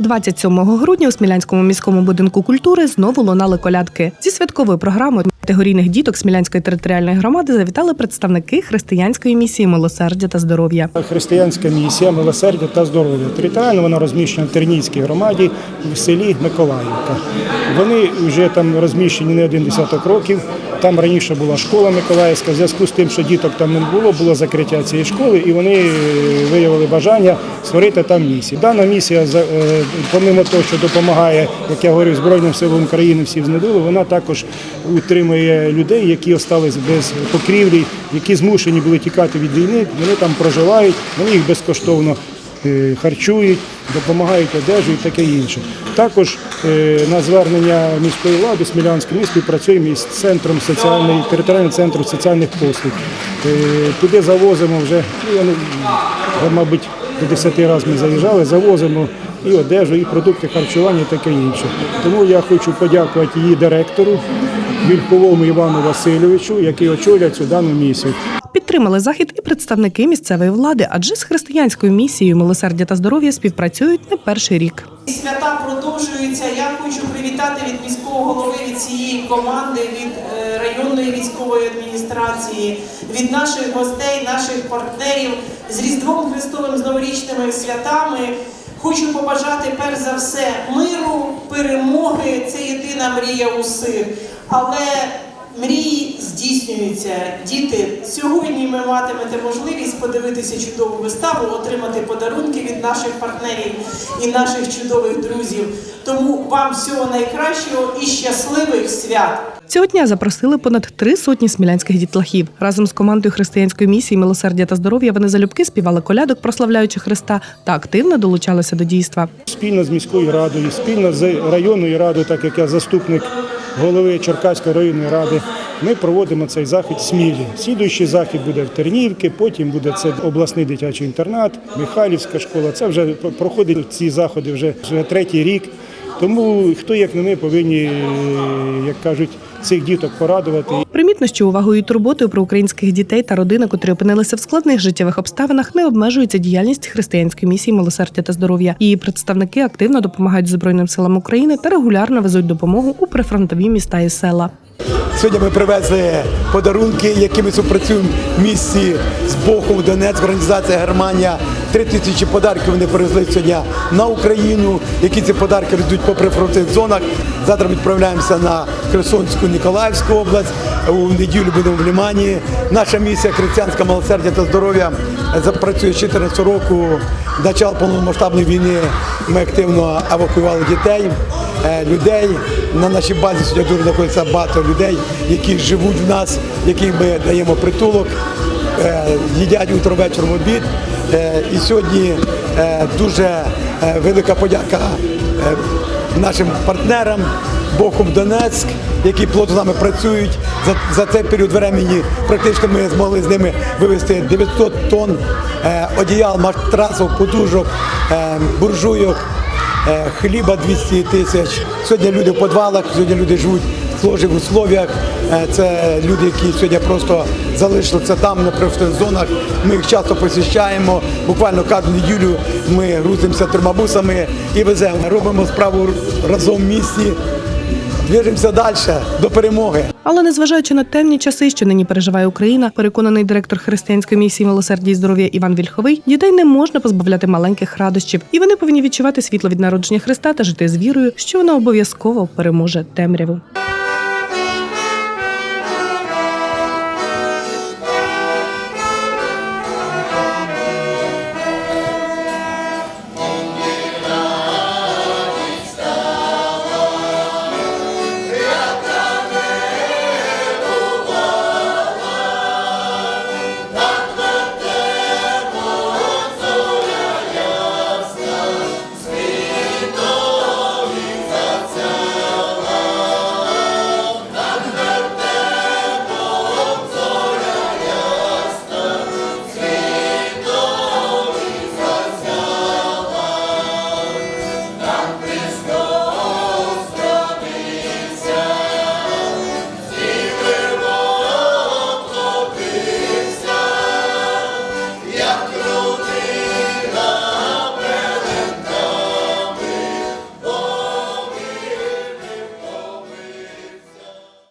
27 грудня у Смілянському міському будинку культури знову лунали колядки. Зі святковою програмою категорійних діток Смілянської територіальної громади завітали представники християнської місії милосердя та здоров'я. Християнська місія милосердя та здоров'я. Територіально вона розміщена в Тернійській громаді в селі Миколаївка. Вони вже там розміщені не один десяток років. Там раніше була школа Миколаївська. В зв'язку з тим, що діток там не було, було закриття цієї школи, і вони е, виявили бажання створити там місію. Дана місія, е, помимо того, що допомагає, як я говорю, Збройним силам України всі знедули, вона також утримує людей, які остались без покрівлі, які змушені були тікати від війни. Вони там проживають, вони їх безкоштовно е, харчують, допомагають одежу і таке інше. Також е, на звернення міської влади Смілянської ми співпрацюємо із центром соціальної територіальним центром соціальних послуг. Е, Туди завозимо вже, ну, мабуть, до 10 разів ми заїжджали, завозимо і одежу, і продукти харчування, і таке інше. Тому я хочу подякувати її директору Вільковому Івану Васильовичу, який очолює цю дану місію. Підтримали захід і представники місцевої влади, адже з християнською місією милосердя та здоров'я співпрацюють не перший рік. Свята продовжуються. Я хочу привітати від міського голови від цієї команди, від е, районної військової адміністрації, від наших гостей, наших партнерів з Різдвом Христовим з новорічними святами. Хочу побажати перш за все миру, перемоги. Це єдина мрія усіх. Але мрії здійснюються. Діти, сьогодні ви матимете можливість подивитися чудову виставу, отримати подарунки від наших партнерів і наших чудових друзів. Тому вам всього найкращого і щасливих свят! Цього дня запросили понад три сотні смілянських дітлахів. Разом з командою християнської місії милосердя та здоров'я вони залюбки співали колядок, прославляючи Христа, та активно долучалися до дійства. спільно з міською радою, спільно з районною радою, так як я заступник голови Черкаської районної ради, ми проводимо цей захід Смілі. Слідуючий захід буде в Тернівці, потім буде це обласний дитячий інтернат, Михайлівська школа. Це вже проходить ці заходи вже, вже третій рік. Тому хто як не ми повинні, е, як кажуть, цих діток порадувати. Примітно, що увагою і турботою про українських дітей та родини, котрі опинилися в складних життєвих обставинах, не обмежується діяльність християнської місії милосердя та здоров'я. Її представники активно допомагають Збройним силам України та регулярно везуть допомогу у прифронтові міста і села. Сьогодні ми привезли подарунки, які ми співпрацюємо в місті з Бохом, Донецьк, організація Германія. Три тисячі подарків вони привезли сьогодні на Україну, які ці подарки везуть по прифронтових зонах. Завтра відправляємося на Херсонську, Ніколаївську область. У неділю будемо в Лімані. Наша місія християнська милосердя та здоров'я запрацює з 14 року. Начало повномасштабної війни ми активно евакуювали дітей е, людей. На нашій базі сьогодні дуже знаходиться багато людей, які живуть в нас, яким ми даємо притулок, їдять утро вечір в обід. Е, І сьогодні е, дуже е, велика подяка е, нашим партнерам. Боком Донецьк, які плотно з нами працюють за, за цей період времени. Практично ми змогли з ними вивезти 900 тонн е, одіял, матрасів, подушок, е, буржуйок, е, хліба 200 тисяч. Сьогодні люди в підвалах, сьогодні люди живуть сложних условиях. Е, Це люди, які сьогодні просто залишилися там на прифронтових зонах. Ми їх часто посіщаємо. Буквально кожну неділю ми грузимося тримабусами і веземо. Робимо справу разом в місті. Движемося далі до перемоги. Але незважаючи на темні часи, що нині переживає Україна, переконаний директор християнської місії милосердя і здоров'я Іван Вільховий, дітей не можна позбавляти маленьких радощів, і вони повинні відчувати світло від народження Христа та жити з вірою, що воно обов'язково переможе темряву.